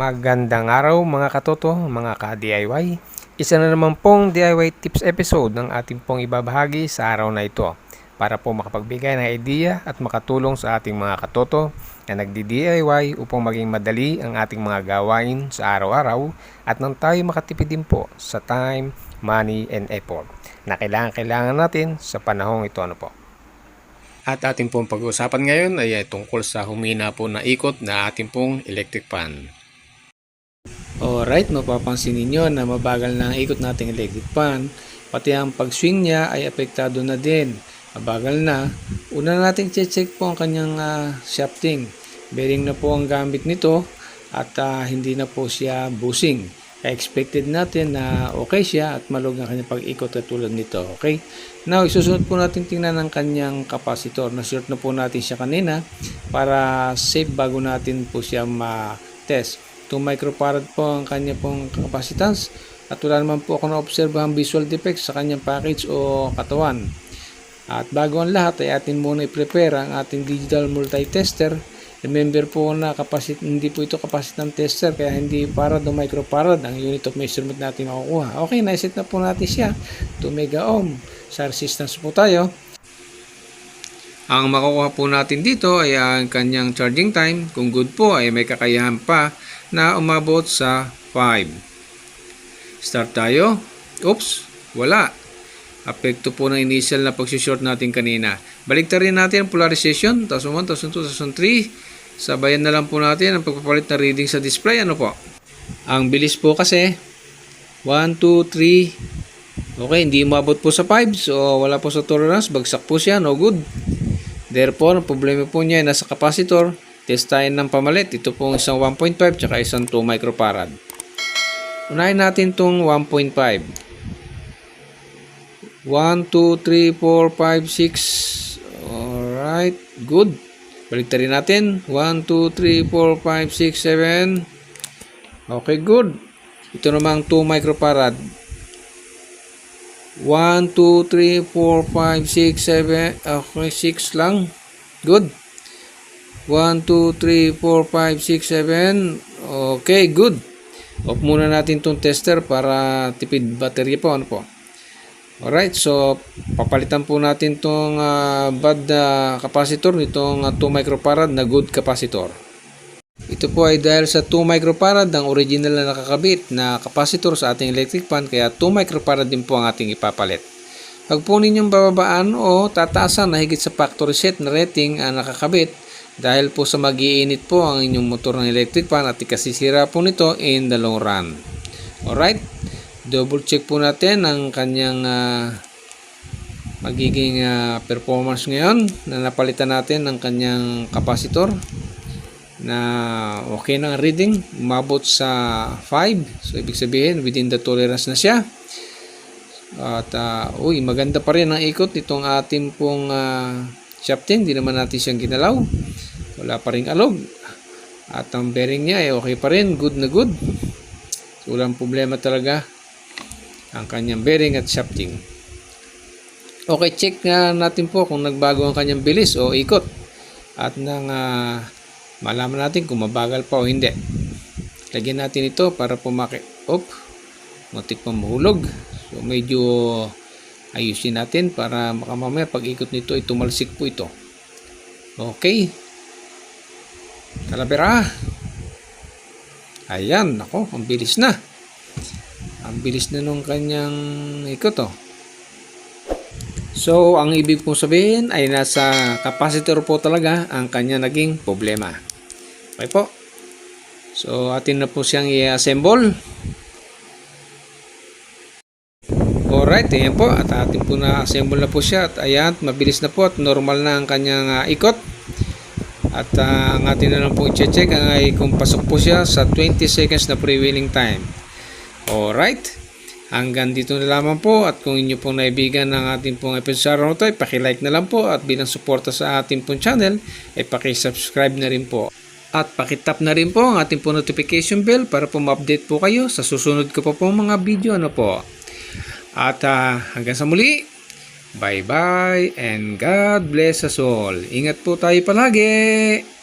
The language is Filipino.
Magandang araw mga katoto, mga ka-DIY. Isa na naman pong DIY tips episode ng ating pong ibabahagi sa araw na ito para po makapagbigay ng idea at makatulong sa ating mga katoto na nagdi-DIY upang maging madali ang ating mga gawain sa araw-araw at nang tayo makatipid din po sa time, money, and effort na kailangan-kailangan natin sa panahong ito ano po. At ating pong pag-uusapan ngayon ay tungkol sa humina po na ikot na ating pong electric fan. Alright, mapapansin ninyo na mabagal na ang ikot nating electric fan, pati ang pag-swing niya ay apektado na din. Mabagal na. Una nating check po ang kanyang ah, shafting. Bearing na po ang gamit nito at ah, hindi na po siya busing. Expected natin na okay siya at malog ang kanyang pag-ikot katulad nito. Okay? Now, isusunod po natin tingnan ang kanyang capacitor. Na-short na po natin siya kanina para safe bago natin po siya ma-test. 2 microfarad po ang kanya pong capacitance at wala naman po ako na-observe ang visual defects sa kanyang package o katawan. At bago ang lahat ay atin muna i-prepare ang ating digital multi-tester. Remember po na kapasit hindi po ito kapasitang tester kaya hindi farad o microfarad ang unit of measurement natin makukuha. Okay, naiset na po natin siya. 2 mega ohm. Sa resistance po tayo. Ang makukuha po natin dito ay ang kanyang charging time. Kung good po ay may kakayahan pa na umabot sa 5. Start tayo. Oops, wala. Apekto po ng initial na pag-short natin kanina. Baliktarin natin ang polarization. 2001, 2002, 2003. Sabayan na lang po natin ang pagpapalit na reading sa display. Ano po? Ang bilis po kasi. 1, 2, 3. Okay, hindi umabot po sa 5. So, wala po sa tolerance. Bagsak po siya. No good. Therefore, ang problema po niya ay nasa capacitor. Test tayo ng pamalit. Ito po isang 1.5 tsaka isang 2 microfarad. Unahin natin itong 1.5. 1, 2, 3, 4, 5, 6. Alright. Good. Baliktarin natin. 1, 2, 3, 4, 5, 6, 7. Okay, good. Ito namang 2 microfarad. 1, 2, 3, 4, 5, 6, 7. Okay, 6 lang. Good. 1, 2, 3, 4, 5, 6, 7. Okay, good. Off muna natin itong tester para tipid battery po. Ano po? Alright, so papalitan po natin itong ah, bad na capacitor nitong ah, 2 microfarad na good capacitor. Ito po ay dahil sa 2 microfarad ang original na nakakabit na capacitor sa ating electric fan kaya 2 microfarad din po ang ating ipapalit. Pag po ninyong bababaan o tataasan na higit sa factory set na rating ang nakakabit dahil po sa magiinit po ang inyong motor ng electric fan at ikasisira po nito in the long run. Alright, double check po natin ang kanyang ah, magiging ah, performance ngayon na napalitan natin ng kanyang capacitor na okay na reading umabot sa 5 so ibig sabihin within the tolerance na siya. At ah, uy maganda pa rin ang ikot nitong ating pong uh, shafting. Hindi naman natin siyang ginalaw wala pa rin alog at ang bearing niya ay okay pa rin good na good so, walang problema talaga ang kanyang bearing at shafting okay check nga natin po kung nagbago ang kanyang bilis o ikot at nang ah, malaman natin kung mabagal pa o hindi. Lagyan natin ito para pumaki. Op, matik pa mahulog. So medyo ayusin natin para makamamaya pag ikot nito ay tumalsik po ito. Okay. Talabera. Ayan, nako, ang bilis na. Ang bilis na nung kanyang ikot oh. So, ang ibig pong sabihin ay nasa capacitor po talaga ang kanya naging problema. Okay po. So, atin na po siyang i-assemble. Alright, ayan po. At atin po na-assemble na po siya. At ayan, mabilis na po at normal na ang kanyang ah, ikot. At ah, ang atin na lang po i-check ay kung pasok po siya sa 20 seconds na prevailing time. Alright. Hanggang dito na lamang po at kung inyo pong naibigan ng ating pong episode na ito, ay pakilike na lang po at bilang suporta sa ating pong channel, ay pakisubscribe na rin po. At pakitap na rin po ang ating po notification bell para po ma-update po kayo sa susunod ko po pong mga video ano po. At ah, hanggang sa muli, bye bye and God bless us all. Ingat po tayo palagi!